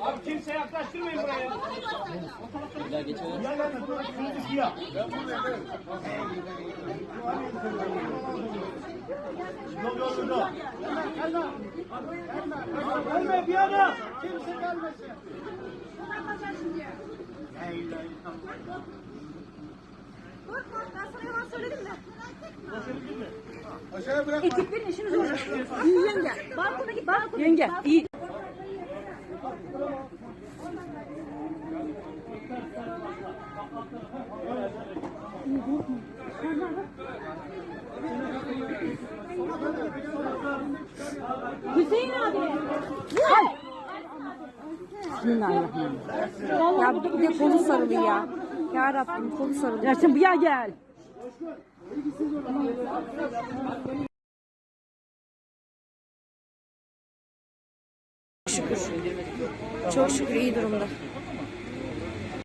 Abi kimse yaklaştırmayın buraya. Daha geçelim. Gel gel. Kırmızı siyah. Yol yol yol. Gelme bir yana. Kimse gelmesin. Ben sana yalan söyledim mi? Aşağıya bırak. Ekiplerin işini zor. Yenge. Balkona git balkona. Yenge iyi. Hüseyin abi. Ay. Bismillahirrahmanirrahim. Ya bir de kolu sarılı ya. Ya Rabbim kolu sarılı. Ya sen buraya gel. Şükür. Çok şükür iyi durumda.